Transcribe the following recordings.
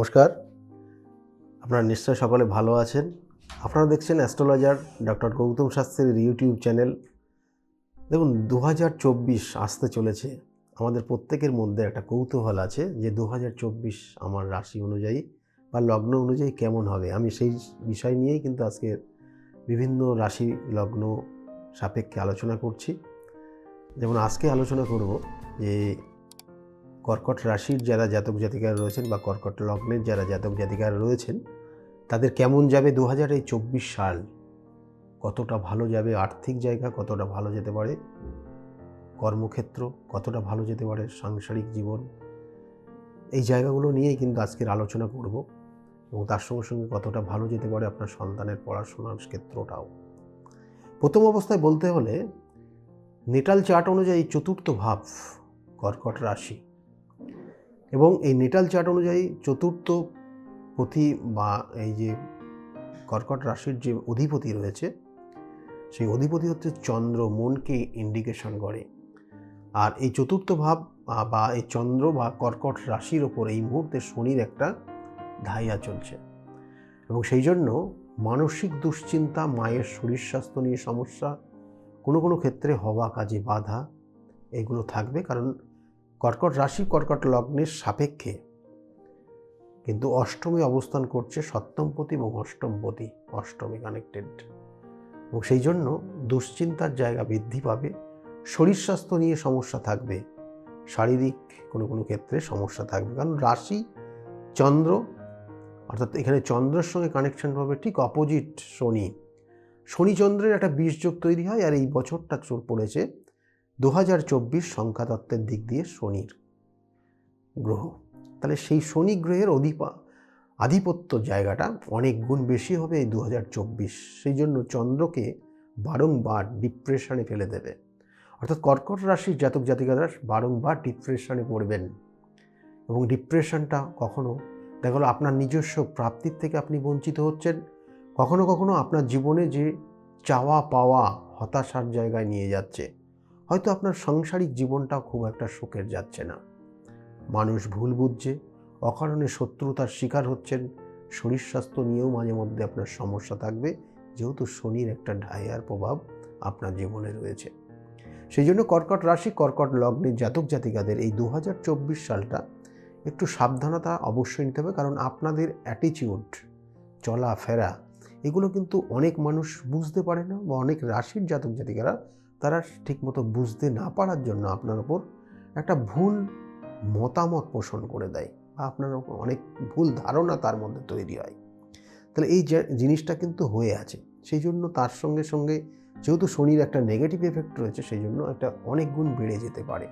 নমস্কার। আপনারা নিশ্চয় সকলে ভালো আছেন। আপনারা দেখছেন অ্যাস্ট্রোলজার ডক্টর গৌতম শাস্ত্রীর ইউটিউব চ্যানেল। দেখুন দু হাজার চব্বিশ আসতে চলেছে। আমাদের প্রত্যেকের মধ্যে একটা কৌতূহল আছে যে দু হাজার চব্বিশ আমার রাশি অনুযায়ী বা লগ্ন অনুযায়ী কেমন হবে। আমি সেই বিষয় নিয়েই কিন্তু আজকে বিভিন্ন রাশি লগ্ন সাপেক্ষে আলোচনা করছি। যেমন আজকে আলোচনা করব যে কর্কট রাশির যারা জাতক জাতিকারা রয়েছেন বা কর্কট লগ্নের যারা জাতক জাতিকারা রয়েছেন, তাদের কেমন যাবে দু হাজার এই চব্বিশ সাল? কতটা ভালো যাবে আর্থিক জায়গা, কতটা ভালো যেতে পারে কর্মক্ষেত্র, কতটা ভালো যেতে পারে সাংসারিক জীবন? এই জায়গাগুলো নিয়েই কিন্তু আজকের আলোচনা করব এবং তার সঙ্গে সঙ্গে কতটা ভালো যেতে পারে আপনার সন্তানের পড়াশোনার ক্ষেত্রটাও। প্রথম অবস্থায় বলতে হলে নেটাল চার্ট অনুযায়ী চতুর্থ ভাব কর্কট রাশি। এবং এই নেটাল চার্ট অনুযায়ী চতুর্থ পতি বা এই যে কর্কট রাশির যে অধিপতি রয়েছে, সেই অধিপতি হচ্ছে চন্দ্র, মনকে ইন্ডিকেশন করে। আর এই চতুর্থ ভাব বা এই চন্দ্র বা কর্কট রাশির ওপর এই মুহূর্তে শনির একটা ধাইয়া চলছে। এবং সেই জন্য মানসিক দুশ্চিন্তা, মায়ের শরীর স্বাস্থ্য নিয়ে সমস্যা, কোনো কোনো ক্ষেত্রে হওয়া কাজে বাধা, এগুলো থাকবে। কারণ কর্কট রাশি, কর্কট লগ্নের সাপেক্ষে। কিন্তু অষ্টমী অবস্থান করছে সপ্তমপতি এবং অষ্টমপতি অষ্টমী কানেক্টেড এবং সেই জন্য দুশ্চিন্তার জায়গা বৃদ্ধি পাবে। শরীর স্বাস্থ্য নিয়ে সমস্যা থাকবে। শারীরিক কোনো কোনো ক্ষেত্রে সমস্যা থাকবে। কারণ রাশি চন্দ্র, অর্থাৎ এখানে চন্দ্রের সঙ্গে কানেকশন পাবে ঠিক অপোজিট শনি। শনি চন্দ্রের একটা বীজযোগ তৈরি হয় আর এই বছরটা চোর পড়েছে। দু হাজার চব্বিশ সংখ্যাতত্ত্বের দিক দিয়ে শনির গ্রহ। তাহলে সেই শনি গ্রহের অধিপা, আধিপত্য জায়গাটা অনেক গুণ বেশি হবে এই দু হাজার চব্বিশ। সেই জন্য চন্দ্রকে বারংবার ডিপ্রেশনে ফেলে দেবে। অর্থাৎ কর্কট রাশির জাতক জাতিকারা বারংবার ডিপ্রেশনে পড়বেন। এবং ডিপ্রেশনটা কখনো, দেখা গেলো আপনার নিজস্ব প্রাপ্তির থেকে আপনি বঞ্চিত হচ্ছেন, কখনো কখনো আপনার জীবনে যে চাওয়া পাওয়া হতাশার জায়গায় নিয়ে যাচ্ছে। হয়তো আপনার সাংসারিক জীবনটাও খুব একটা সুখের যাচ্ছে না। মানুষ ভুল বুঝছে, অকারণে শত্রুতার শিকার হচ্ছেন, শরীর স্বাস্থ্য নিয়েও মাঝে মধ্যে আপনার সমস্যা থাকবে, যেহেতু শনির একটা ঢাইয়ার প্রভাব আপনার জীবনে রয়েছে। সেই জন্য কর্কট রাশি, কর্কট লগ্নের জাতক জাতিকাদের এই দু হাজার চব্বিশ সালটা একটু সাবধানতা অবশ্যই নিতে হবে, কারণ আপনাদের অ্যাটিটিউড চলাফেরা, এগুলো কিন্তু অনেক মানুষ বুঝতে পারে না বা অনেক রাশির জাতক জাতিকারা তারা ঠিকমতো বুঝতে না পারার জন্য আপনার ওপর একটা ভুল মতামত পোষণ করে দেয় বা আপনার ওপর অনেক ভুল ধারণা তার মধ্যে তৈরি হয়। তাহলে এই জিনিসটা কিন্তু হয়ে আছে, সেই জন্য তার সঙ্গে সঙ্গে যেহেতু শনির একটা নেগেটিভ এফেক্ট রয়েছে, সেই জন্য একটা অনেক গুণ বেড়ে যেতে পারে।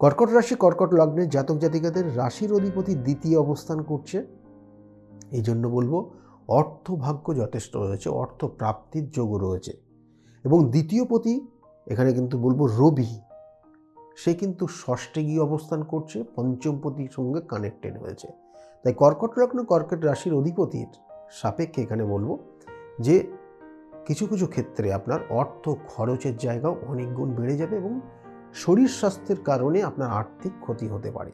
কর্কট রাশি কর্কট লগ্নের জাতক জাতিকাদের রাশির অধিপতি দ্বিতীয় অবস্থান করছে। এই জন্য বলব অর্থ ভাগ্য যথেষ্ট রয়েছে অর্থ প্রাপ্তির যোগও রয়েছে। এবং দ্বিতীয় পতি, এখানে কিন্তু বলব রবি, সে কিন্তু ষষ্ঠে গিয়ে অবস্থান করছে পঞ্চমপতির সঙ্গে কানেক্টেড হয়েছে। তাই কর্কট লগ্ন, কর্কট রাশির অধিপতির সাপেক্ষে এখানে বলব যে, কিছু কিছু ক্ষেত্রে আপনার অর্থ খরচের জায়গাও অনেক গুণ বেড়ে যাবে এবং শরীর স্বাস্থ্যের কারণে আপনার আর্থিক ক্ষতি হতে পারে।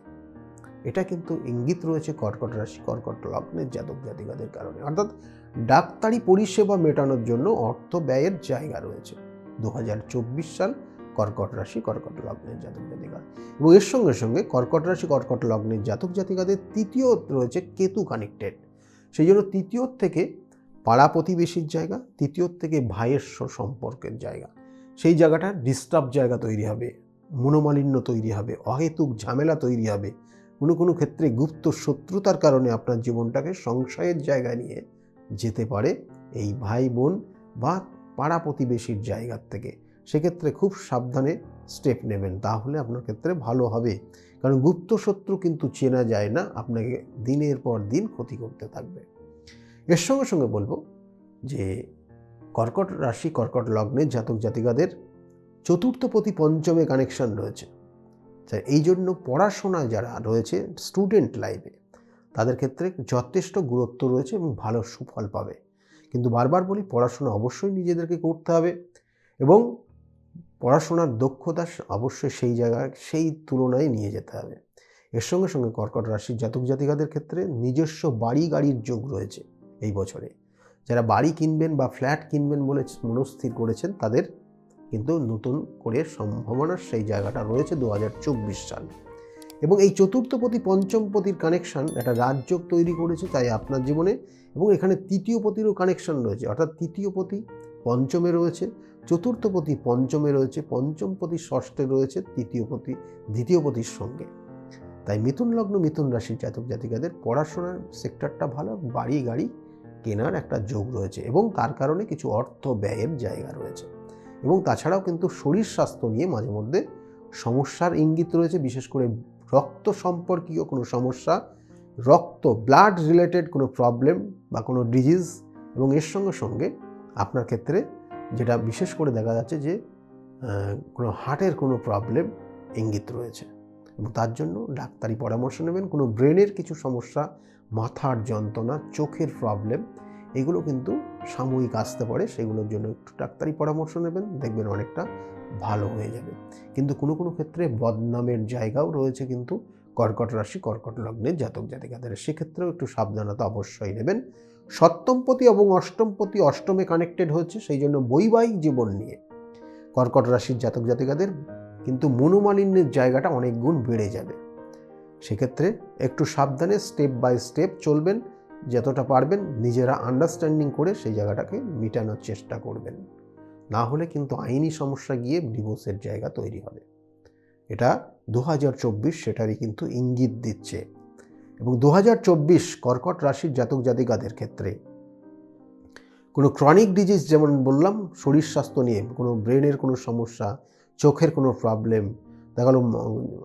এটা কিন্তু ইঙ্গিত রয়েছে কর্কট রাশি, কর্কট লগ্নের জাতক জাতিকাদের কারণে। অর্থাৎ ডাক্তারি পরিষেবা মেটানোর জন্য অর্থ ব্যয়ের জায়গা রয়েছে। দু হাজার চব্বিশ সাল কর্কট রাশি, কর্কট লগ্নের জাতক জাতিকা এবং এর সঙ্গে সঙ্গে কর্কট রাশি, কর্কট লগ্নের জাতক জাতিকাদের তৃতীয় রয়েছে কেতু কানেক্টেড। সেই জন্য তৃতীয় থেকে পাড়া প্রতিবেশীর জায়গা, তৃতীয় থেকে ভাইয়ের সম্পর্কের জায়গা। সেই জায়গাটা ডিস্টার্ব জায়গা তৈরি হবে, মনোমালিন্য তৈরি হবে, অহেতুক ঝামেলা তৈরি হবে। কোনো কোনো ক্ষেত্রে গুপ্ত শত্রুতার কারণে আপনার জীবনটাকে সংশয়ের জায়গায় নিয়ে যেতে পারে এই ভাই বোন বা পাড়া প্রতিবেশীর জায়গার থেকে। সেক্ষেত্রে খুব সাবধানে স্টেপ নেবেন, তাহলে আপনার ক্ষেত্রে ভালো হবে। কারণ গুপ্ত শত্রু কিন্তু চেনা যায় না, আপনাকে দিনের পর দিন ক্ষতি করতে থাকবে। এর সঙ্গে সঙ্গে বলব যে কর্কট রাশি, কর্কট লগ্নের জাতক জাতিকাদের চতুর্থ প্রতি পঞ্চমে কানেকশন রয়েছে। তাই এই জন্য পড়াশোনায় যারা রয়েছে স্টুডেন্ট লাইফে তাদের ক্ষেত্রে যথেষ্ট গুরুত্ব রয়েছে এবং ভালো সুফল পাবে। কিন্তু বারবার বলি, পড়াশোনা অবশ্যই নিজেদেরকে করতে হবে এবং পড়াশোনার দক্ষতা অবশ্যই সেই জায়গায়, সেই তুলনায় নিয়ে যেতে হবে। এর সঙ্গে সঙ্গে কর্কট রাশির জাতক জাতিকাদের ক্ষেত্রে নিজস্ব বাড়ি গাড়ির যোগ রয়েছে এই বছরে। যারা বাড়ি কিনবেন বা ফ্ল্যাট কিনবেন বলে মনস্থির করেছেন, তাদের কিন্তু নতুন করে সম্ভাবনার সেই জায়গাটা রয়েছে দু হাজার চব্বিশ সাল। এবং এই চতুর্থপতি, পঞ্চমপতির কানেকশন একটা রাজযোগ তৈরি করেছে তাই আপনার জীবনে। এবং এখানে তৃতীয় পতিরও কানেকশন রয়েছে, অর্থাৎ তৃতীয় পতি পঞ্চমে রয়েছে, চতুর্থপতি পঞ্চমে রয়েছে, পঞ্চমপতি ষষ্ঠে রয়েছে তৃতীয় পতি দ্বিতীয় পতির সঙ্গে। তাই মিথুন লগ্ন, মিথুন রাশির জাতক জাতিকাদের পড়াশোনার সেক্টরটা ভালো বাড়ি গাড়ি কেনার একটা যোগ রয়েছে, এবং তার কারণে কিছু অর্থ ব্যয়ের জায়গা রয়েছে। এবং তাছাড়াও কিন্তু শরীর স্বাস্থ্য নিয়ে মাঝে মধ্যে সমস্যার ইঙ্গিত রয়েছে, বিশেষ করে রক্ত সম্পর্কীয় কোনো সমস্যা, রক্ত ব্লাড রিলেটেড কোনো প্রবলেম বা কোনো ডিজিজ এবং এর সঙ্গে সঙ্গে আপনার ক্ষেত্রে যেটা বিশেষ করে দেখা যাচ্ছে যে কোনো হার্টের কোনো প্রবলেম ইঙ্গিত রয়েছে। এবং তার জন্য ডাক্তারি পরামর্শ নেবেন, কোনো ব্রেনের কিছু সমস্যা, মাথার যন্ত্রণা, চোখের প্রবলেম এগুলো কিন্তু সাময়িক আসতে পারে, সেগুলোর জন্য একটু ডাক্তারি পরামর্শ নেবেন, দেখবেন অনেকটা ভালো হয়ে যাবে। কিন্তু কোনো কোনো ক্ষেত্রে বদনামের জায়গাও রয়েছে কিন্তু কর্কট রাশি, কর্কট লগ্নের জাতক জাতিকাদের। সেক্ষেত্রেও একটু সাবধানতা অবশ্যই নেবেন। সপ্তমপতি এবং অষ্টমপতি অষ্টমে কানেক্টেড হচ্ছে সেই জন্য বৈবাহিক জীবন নিয়ে। কর্কট রাশির জাতক জাতিকাদের কিন্তু মনোমালিন্যের জায়গাটা অনেক গুণ বেড়ে যাবে। সেক্ষেত্রে একটু সাবধানে স্টেপ বাই স্টেপ চলবেন। যতটা পারবেন নিজেরা আন্ডারস্ট্যান্ডিং করে সেই জায়গাটাকে মেটানোর চেষ্টা করবেন। না হলে কিন্তু আইনি সমস্যা গিয়ে ডিভোর্সের জায়গা তৈরি হবে। এটা দু হাজার চব্বিশ সেটারই কিন্তু ইঙ্গিত দিচ্ছে। এবং দু হাজার চব্বিশ কর্কট রাশির জাতক জাতিকাদের ক্ষেত্রে কোনো ক্রনিক ডিজিজ যেমন বললাম, শরীর স্বাস্থ্য নিয়ে কোনো ব্রেনের কোনো সমস্যা, চোখের কোনো প্রবলেম দেখা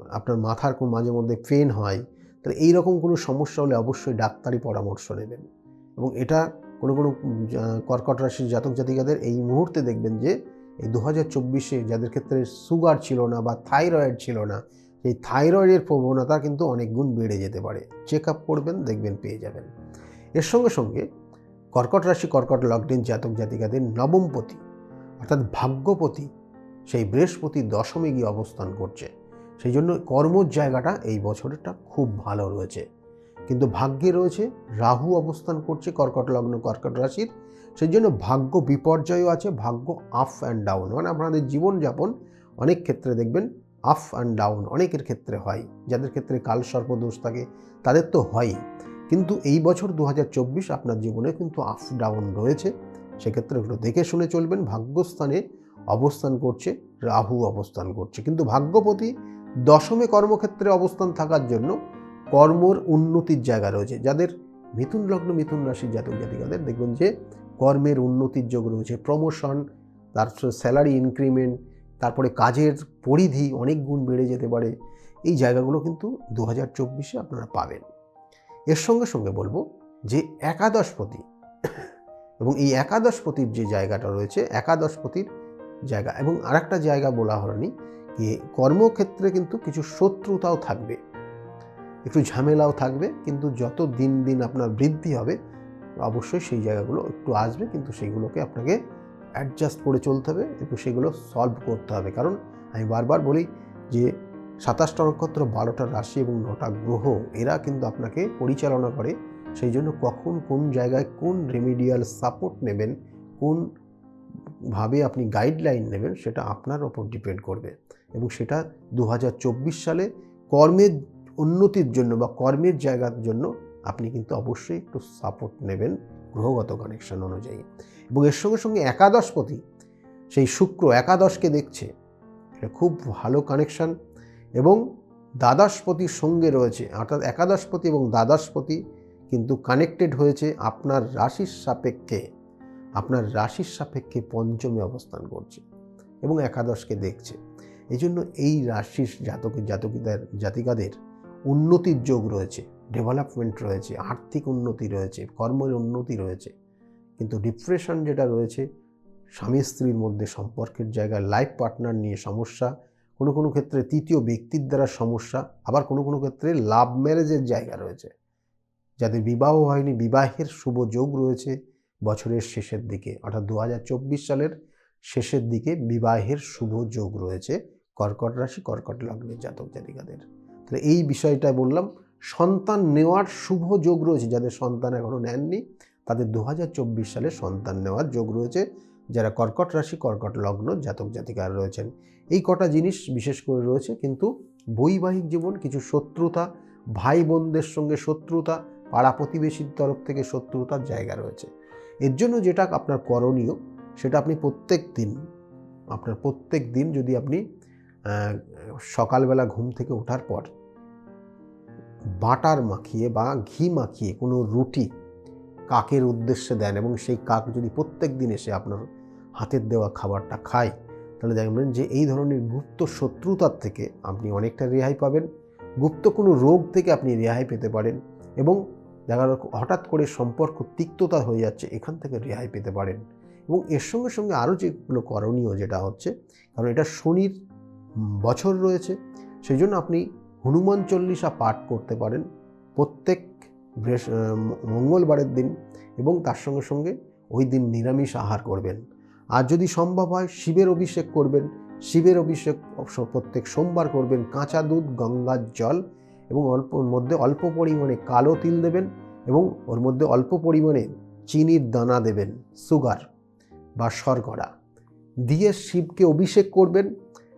আপনার মাথার মাঝে মধ্যে পেন হয় তাহলে এইরকম কোনো সমস্যা হলে অবশ্যই ডাক্তারি পরামর্শ নেবেন। এবং এটা কোনো কোনো কর্কট রাশির জাতক জাতিকাদের এই মুহূর্তে দেখবেন যে, এই দু হাজার চব্বিশে যাদের ক্ষেত্রে সুগার ছিল না বা থাইরয়েড ছিল না, সেই থাইরয়েডের প্রবণতা কিন্তু অনেক গুণ বেড়ে যেতে পারে। চেক আপ করবেন, দেখবেন পেয়ে যাবেন। এর সঙ্গে সঙ্গে কর্কট রাশি, কর্কট লগ্নের জাতক জাতিকাদের নবমপতি, অর্থাৎ ভাগ্যপতি, সেই বৃহস্পতি দশমে গিয়ে অবস্থান করছে। সেই জন্য কর্মর জায়গাটা এই বছরটা খুব ভালো রয়েছে। কিন্তু ভাগ্যে রয়েছে, রাহু অবস্থান করছে, কর্কট লগ্ন, কর্কট রাশির। সেই জন্য ভাগ্য বিপর্যয়ও আছে, ভাগ্য আপ অ্যান্ড ডাউন মানে আপনাদের জীবনযাপন অনেক ক্ষেত্রে দেখবেন আপ অ্যান্ড ডাউন অনেকের ক্ষেত্রে হয়। যাদের ক্ষেত্রে কাল সর্পদোষ থাকে, তাদের তো হয়ই কিন্তু এই বছর দু হাজার চব্বিশ আপনার জীবনে কিন্তু আপ ডাউন রয়েছে। সেক্ষেত্রে একটু দেখে শুনে চলবেন, ভাগ্যস্থানে অবস্থান করছে, রাহু অবস্থান করছে। কিন্তু ভাগ্যপতি দশমে কর্মক্ষেত্রে অবস্থান থাকার জন্য কর্মর উন্নতির জায়গা রয়েছে। যাদের মিথুন লগ্ন, মিথুন রাশির জাতক জাতিকাদের, দেখবেন যে কর্মের উন্নতির যোগ রয়েছে। প্রমোশন তার স্যালারি ইনক্রিমেন্ট তারপরে কাজের পরিধি অনেক গুণ বেড়ে যেতে পারে। এই জায়গাগুলো কিন্তু দু হাজার চব্বিশে আপনারা পাবেন। এর সঙ্গে সঙ্গে বলব যে একাদশপতি এবং এই একাদশপতির যে জায়গাটা রয়েছে, একাদশপতির জায়গা এবং আরেকটা জায়গা বলা হয়নি কর্মক্ষেত্রে কিন্তু কিছু শত্রুতাও থাকবে, একটু ঝামেলাও থাকবে, কিন্তু যত দিন দিন আপনার বৃদ্ধি হবে, অবশ্যই সেই জায়গাগুলো একটু আসবে, কিন্তু সেইগুলোকে আপনাকে অ্যাডজাস্ট করে চলতে হবে, একটু সেগুলো সলভ করতে হবে। কারণ আমি বারবার বলি যে সাতাশটা নক্ষত্র, বারোটা রাশি এবং নটা গ্রহ, এরা কিন্তু আপনাকে পরিচালনা করে। সেই জন্য কখন কোন জায়গায় কোন রেমিডিয়াল সাপোর্ট নেবেন, কোন ভাবে আপনি গাইডলাইন নেবেন, সেটা আপনার ওপর ডিপেন্ড করবে। এবং সেটা দু হাজার চব্বিশ সালে কর্মের উন্নতির জন্য বা কর্মের জায়গার জন্য আপনি কিন্তু অবশ্যই একটু সাপোর্ট নেবেন গ্রহগত কানেকশন অনুযায়ী। এবং এর সঙ্গে সঙ্গে একাদশপতি, সেই শুক্র একাদশকে দেখছে, এটা খুব ভালো কানেকশন এবং দ্বাদশপতির সঙ্গে রয়েছে, অর্থাৎ একাদশপতি এবং দ্বাদশপতি কিন্তু কানেক্টেড হয়েছে আপনার রাশির সাপেক্ষে। আপনার রাশির সাপেক্ষে পঞ্চমে অবস্থান করছে এবং একাদশকে দেখছে। এই জন্য এই রাশির জাতক, জাতকিদার, জাতিকাদের উন্নতির যোগ রয়েছে ডেভেলপমেন্ট রয়েছে, আর্থিক উন্নতি রয়েছে, কর্মের উন্নতি রয়েছে। কিন্তু ডিপ্রেশন যেটা রয়েছে, স্বামী স্ত্রীর মধ্যে সম্পর্কের জায়গায় লাইফ পার্টনার নিয়ে সমস্যা, কোনো কোনো ক্ষেত্রে তৃতীয় ব্যক্তির দ্বারা সমস্যা, আবার কোনো কোনো ক্ষেত্রে লাভ ম্যারেজের জায়গা রয়েছে। যাদের বিবাহ হয়নি, বিবাহের শুভ যোগ রয়েছে বছরের শেষের দিকে, অর্থাৎ দু হাজার চব্বিশ সালের শেষের দিকে বিবাহের শুভ যোগ রয়েছে কর্কট রাশি, কর্কট লগ্নের জাতক জাতিকাদের। তাহলে এই বিষয়টা বললাম, সন্তান নেওয়ার শুভ যোগ রয়েছে, যাদের সন্তান এখনও নেননি, তাদের দু হাজার চব্বিশ সালে সন্তান নেওয়ার যোগ রয়েছে, যারা কর্কট রাশি, কর্কট লগ্ন জাতক জাতিকার রয়েছেন। এই কটা জিনিস বিশেষ করে রয়েছে, কিন্তু বৈবাহিক জীবন কিছু শত্রুতা, ভাই বোনদের সঙ্গে শত্রুতা, পাড়া প্রতিবেশীর তরফ থেকে শত্রুতার জায়গা রয়েছে। এর জন্য যেটা আপনার করণীয়, সেটা আপনি প্রত্যেক দিন, আপনার প্রত্যেক দিন যদি আপনি সকালবেলা ঘুম থেকে ওঠার পর বাটার মাখিয়ে বা ঘি মাখিয়ে কোনো রুটি কাকের উদ্দেশ্যে দেন এবং সেই কাক যদি প্রত্যেক দিন এসে আপনার হাতের দেওয়া খাবারটা খায়, তাহলে দেখবেন যে এই ধরনের গুপ্ত শত্রুতার থেকে আপনি অনেকটা রেহাই পাবেন। গুপ্ত কোনো রোগ থেকে আপনি রেহাই পেতে পারেন এবং দেখা হঠাৎ করে সম্পর্ক তিক্ততা হয়ে যাচ্ছে, এখান থেকে রেহাই পেতে পারেন। এবং এর সঙ্গে সঙ্গে আরও যেগুলো করণীয় যেটা হচ্ছে, কারণ এটা শনির বছর রয়েছে, সেই জন্য আপনি হনুমান চল্লিশা পাঠ করতে পারেন প্রত্যেক বৃহস্প- মঙ্গলবারের দিন এবং তার সঙ্গে সঙ্গে ওই দিন নিরামিষ আহার করবেন। আর যদি সম্ভব হয় শিবের অভিষেক করবেন, শিবের অভিষেক প্রত্যেক সোমবার করবেন, কাঁচা দুধ, গঙ্গার জল এবং অল্প মধ্যে অল্প পরিমাণে কালো তিল দেবেন এবং ওর মধ্যে অল্প পরিমাণে চিনির দানা দেবেন, সুগার বা শর্করা। দিয়ে শিবকে অভিষেক করবেন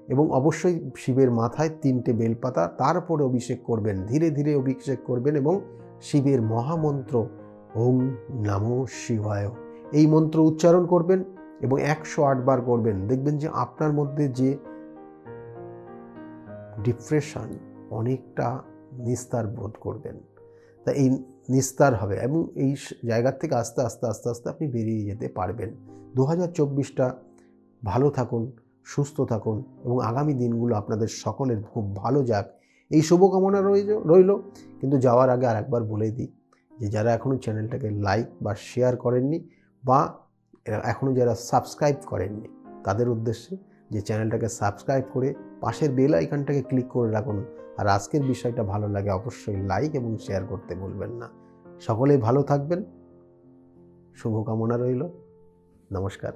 এবং অবশ্যই শিবের মাথায় তিনটে বেলপাতা, তারপরে অভিষেক করবেন, ধীরে ধীরে অভিষেক করবেন এবং শিবের মহামন্ত্র ওং নমো শিবায়। এই মন্ত্র উচ্চারণ করবেন এবং একশো বার করবেন। দেখবেন যে আপনার মধ্যে যে ডিপ্রেশন অনেকটা নিস্তার বোধ করবেন। তা এই নিস্তার হবে এবং এই জায়গার থেকে আস্তে আস্তে আস্তে আস্তে আপনি বেরিয়ে যেতে পারবেন। দু হাজার চব্বিশটা ভালো থাকুন, সুস্থ থাকুন এবং আগামী দিনগুলো আপনাদের সকলের খুব ভালো যাক। এই শুভকামনা রইল রইল। কিন্তু যাওয়ার আগে আর একবার বলে দিই যে যারা এখনও চ্যানেলটাকে লাইক বা শেয়ার করেননি বা এখনও যারা সাবস্ক্রাইব করেননি, তাদের উদ্দেশ্যে যে চ্যানেলটাকে সাবস্ক্রাইব করে পাশের বেল আইকনটাকে ক্লিক করে রাখুন। আর আজকের বিষয়টা ভালো লাগে অবশ্যই লাইক এবং শেয়ার করতে ভুলবেন না। সকলেই ভালো থাকবেন। শুভকামনা রইল। নমস্কার।